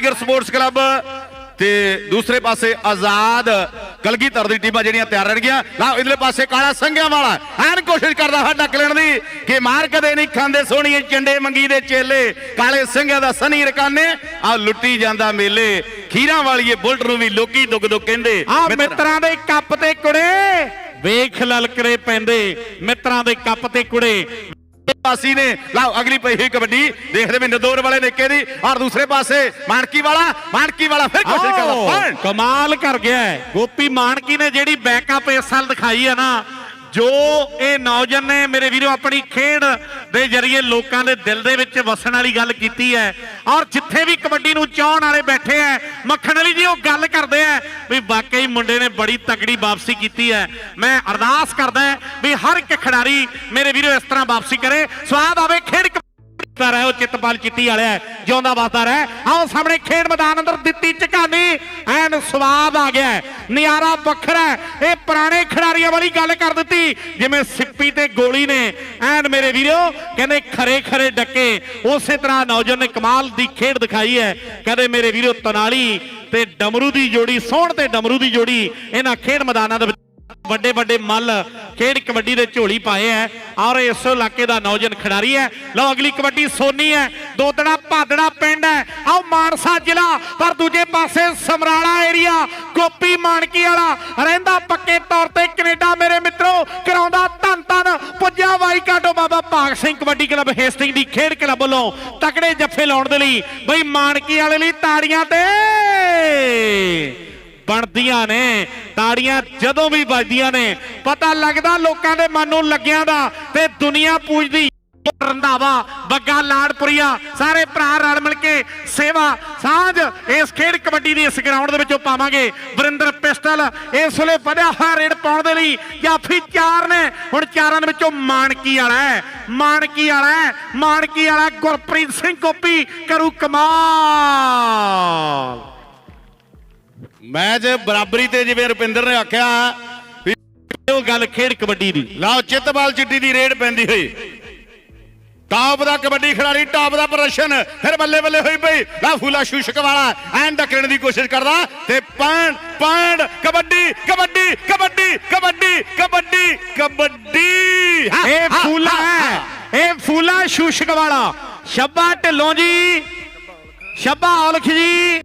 Tiger sports club ਤੇ ਦੂਸਰੇ ਪਾਸੇ ਆਜ਼ਾਦ ਕਲਗੀਧਰ ਦੀ ਟੀਮਾਂ ਜਿਹੜੀਆਂ ਤਿਆਰ ਰਹਿਣਗੀਆਂ। ਲਓ ਇਧਰਲੇ ਪਾਸੇ ਕਾਲਾ ਸੰਘਿਆਂ ਵਾਲਾ ਐਨ ਕੋਸ਼ਿਸ਼ ਕਰਦਾ ਹੈ ਡੱਕ ਲੈਣ ਦੀ ਕਿ ਮਾਰ ਕਦੇ ਨਹੀਂ ਖਾਂਦੇ ਸੋਹਣੀਏ ਚੰਡੇ ਮੰਗੀ ਦੇ ਚੇਲੇ। ਕਾਲੇ ਸੰਘਿਆਂ ਦਾ ਸਨੀ ਰਕਾਨੇ ਆ ਲੁੱਟੀ ਜਾਂਦਾ ਮੇਲੇ। ਖੀਰਾਂ ਵਾਲੀਏ ਬੁਲਟ ਨੂੰ ਵੀ ਲੋਕੀ ਦੁੱਗ ਦੁੱਗ ਕਹਿੰਦੇ। ਆ ਮਿੱਤਰਾਂ ਦੇ ਕੱਪ ਤੇ ਕੁੜੇ। ਵੇਖ ਲਲਕਰੇ ਪੈਂਦੇ ਮਿੱਤਰਾਂ ਦੇ ਕੱਪ ਤੇ ਕੁੜੇ। ਪਾਸੀ ਨੇ। ਲਓ ਅਗਲੀ ਪਈ ਹੋਈ ਕਬੱਡੀ। ਦੇਖਦੇ ਵੀ ਨਦੌਰ ਵਾਲੇ ਨਿੱਕੇ ਦੀ। ਔਰ ਦੂਸਰੇ ਪਾਸੇ ਮਾਨਕੀ ਵਾਲਾ ਮਾਨਕੀ ਵਾਲਾ ਫਿਰ ਕੋਸ਼ਿਸ਼ ਕਰਦਾ। ਕਮਾਲ ਕਰ ਗਿਆ। ਗੋਪੀ ਮਾਨਕੀ ਨੇ ਜਿਹੜੀ ਬੈਕਅਪ ਇਸ ਸਾਲ ਦਿਖਾਈ ਹੈ ਨਾ ਜੋ ਇਹ ਨੌਜਵਾਨ ਨੇ ਮੇਰੇ ਵੀਰੋ ਆਪਣੀ ਖੇਡ ਦੇ ਜ਼ਰੀਏ ਲੋਕਾਂ ਦੇ ਦਿਲ ਦੇ ਵਿੱਚ ਵਸਣ ਵਾਲੀ ਗੱਲ ਕੀਤੀ ਹੈ। ਔਰ ਜਿੱਥੇ ਵੀ ਕਬੱਡੀ ਨੂੰ ਚਾਹਣ ਵਾਲੇ ਬੈਠੇ ਐ ਮੱਖਣ ਵਾਲੀ ਜੀ ਉਹ ਗੱਲ ਕਰਦੇ ਐ ਵੀ ਵਾਕਈ ਮੁੰਡੇ ਨੇ ਬੜੀ ਤਕੜੀ ਵਾਪਸੀ ਕੀਤੀ ਹੈ। ਮੈਂ ਅਰਦਾਸ ਕਰਦਾ ਵੀ ਹਰ ਇੱਕ ਖਿਡਾਰੀ ਮੇਰੇ ਵੀਰੋ ਇਸ ਤਰ੍ਹਾਂ ਵਾਪਸੀ ਕਰੇ। ਸਵਾਦ ਆਵੇ, ਖੇਡ ਕ- ਤਾਂ ਉਹ ਚਿੱਤਪਾਲ ਚਿੱਟੀ ਵਾਲਿਆ ਜਿਉਂਦਾ ਵਾਸਤਾ ਰਹਿ। ਆਓ ਸਾਹਮਣੇ ਖੇਡ ਮੈਦਾਨ ਅੰਦਰ ਦਿੱਤੀ ਝਕਾਨੀ, ਐਨ ਸਵਾਦ ਆ ਗਿਆ ਹੈ। ਵੱਖਰਾ ਇਹ ਪੁਰਾਣੇ ਖਿਡਾਰੀਆਂ ਵਾਲੀ ਗੱਲ ਕਰ ਦਿੱਤੀ। ਜਿਵੇਂ ਸਿੱਪੀ ਤੇ ਗੋਲੀ ਨੇ। ਐਨ ਮੇਰੇ ਵੀਰੋ, ਕਹਿੰਦੇ ਖਰੇ ਖਰੇ ਡੱਕੇ। ਉਸੇ ਤਰ੍ਹਾਂ ਨੌਜਵਾਨ ਨੇ ਕਮਾਲ ਦੀ ਖੇਡ ਦਿਖਾਈ ਹੈ। ਕਹਿੰਦੇ ਮੇਰੇ ਵੀਰੋ, ਤਨਾਲੀ ਤੇ ਡਮਰੂ ਦੀ ਜੋੜੀ ਸੋਹਣ ਤੇ ਡਮਰੂ ਦੀ ਜੋੜੀ, ਇਹਨਾਂ ਖੇਡ ਮੈਦਾਨਾਂ ਦੇ ਵੱਡੇ ਵੱਡੇ ਮੱਲ, ਖੇਡ ਕਬੱਡੀ ਦੇ ਝੋਲੀ ਪਾਏ ਐ। ਔਰ ਇਸ ਇਲਾਕੇ ਦਾ ਨੌਜਵਾਨ ਖਿਡਾਰੀ ਹੈ ਲਓ ਅਗਲੀ ਕਬੱਡੀ ਸੋਨੀ ਹੈ ਦੋਦੜਾ ਭਾਦੜਾ ਪਿੰਡ ਹੈ ਆਓ ਮਾਨਸਾ ਜ਼ਿਲ੍ਹਾ, ਪਰ ਦੂਜੇ ਪਾਸੇ ਸਮਰਾਲਾ ਏਰੀਆ, ਗੋਪੀ ਮਾਨਕੀ ਵਾਲਾ। ਰਹਿੰਦਾ ਪੱਕੇ ਤੌਰ ਤੇ ਕੈਨੇਡਾ, ਮੇਰੇ ਮਿੱਤਰੋ। ਕਰਾਉਂਦਾ ਧੰਨ ਧੰਨ ਪੁੱਜਿਆ Waikato Baba Bhag Singh kabaddi club, Hastings ਦੀ ਖੇਡ ਕਲੱਬ ਵੱਲੋਂ ਤਕੜੇ ਜੱਫੇ ਲਾਉਣ ਦੇ ਲਈ ਬਈ ਮਾਨਕੀ ਵਾਲੇ ਲਈ ਤਾੜੀਆਂ ਤੇ। ਬਣਦੀਆਂ ਨੇ, ਤਾੜੀਆਂ ਜਦੋਂ ਵੀ ਵੱਜਦੀਆਂ ਨੇ, ਪਤਾ ਲੱਗਦਾ ਲੋਕਾਂ ਦੇ ਮਨ ਨੂੰ ਲੱਗਿਆਂ ਦਾ ਤੇ ਦੁਨੀਆ ਪੂਜਦੀ। ਰੰਧਾਵਾ, ਬੱਗਾ, ਲਾੜਪੁਰੀਆ, ਸਾਰੇ ਭਰਾ ਰਲ ਮਿਲ ਕੇ ਸੇਵਾ, ਸਾਂਝ, ਇਸ ਖੇਡ ਕਬੱਡੀ ਦੀ ਇਸ ਗਰਾਊਂਡ ਦੇ ਵਿੱਚੋਂ ਪਾਵਾਂਗੇ। ਵਰਿੰਦਰ ਪਿਸਟਲ ਇਸ ਵੇਲੇ ਵਧਿਆ ਹੋਇਆ ਰੇਡ ਪਾਉਣ ਦੇ ਲਈ, ਜਾਫੀ ਚਾਰ ਨੇ। ਹੁਣ ਚਾਰਾਂ ਦੇ ਵਿੱਚੋਂ ਮਾਨਕੀ ਵਾਲਾ ਹੈ, ਮਾਨਕੀ ਵਾਲਾ ਹੈ, ਮਾਨਕੀ ਵਾਲਾ ਗੁਰਪ੍ਰੀਤ ਸਿੰਘ ਕੋਪੀ, ਕਰੂ ਕਮਾਲ। ਮੈਚ ਬਰਾਬਰੀ ਤੇ ਜਿਵੇਂ ਰੁਪਿੰਦਰ ਨੇ ਆਖਿਆ ਵੀ ਉਹ ਗੱਲ ਖੇਡ ਕਬੱਡੀ ਦੀ। ਲਓ ਚਿੱਤਬਾਲ ਚਿੱਟੀ ਦੀ ਰੇਡ ਪੈਂਦੀ ਹੋਈ। ਟਾਪ ਦਾ ਕਬੱਡੀ ਖਿਡਾਰੀ ਟਾਪ ਦਾ ਪ੍ਰਦਰਸ਼ਨ ਫਿਰ ਬੱਲੇ ਬੱਲੇ ਹੋਈ ਪਈ। ਲਾ ਫੂਲਾ ਸ਼ੂਸ਼ਕ ਵਾਲਾ ਐਨ ਡੱਕਣ ਦੀ ਕੋਸ਼ਿਸ਼ ਕਰਦਾ ਤੇ ਪੈਣ ਪੈਣ ਕਬੱਡੀ ਕਬੱਡੀ ਕਬੱਡੀ ਕਬੱਡੀ ਕਬੱਡੀ ਕਬੱਡੀ। ਇਹ ਫੂਲਾ ਹੈ। ਇਹ ਫੂਲਾ ਸ਼ੂਸ਼ਕ ਵਾਲਾ। ਸ਼ੱਬਾ ਢਿੱਲੋਂ ਜੀ ਸ਼ੱਬਾ ਔਲਖ ਜੀ।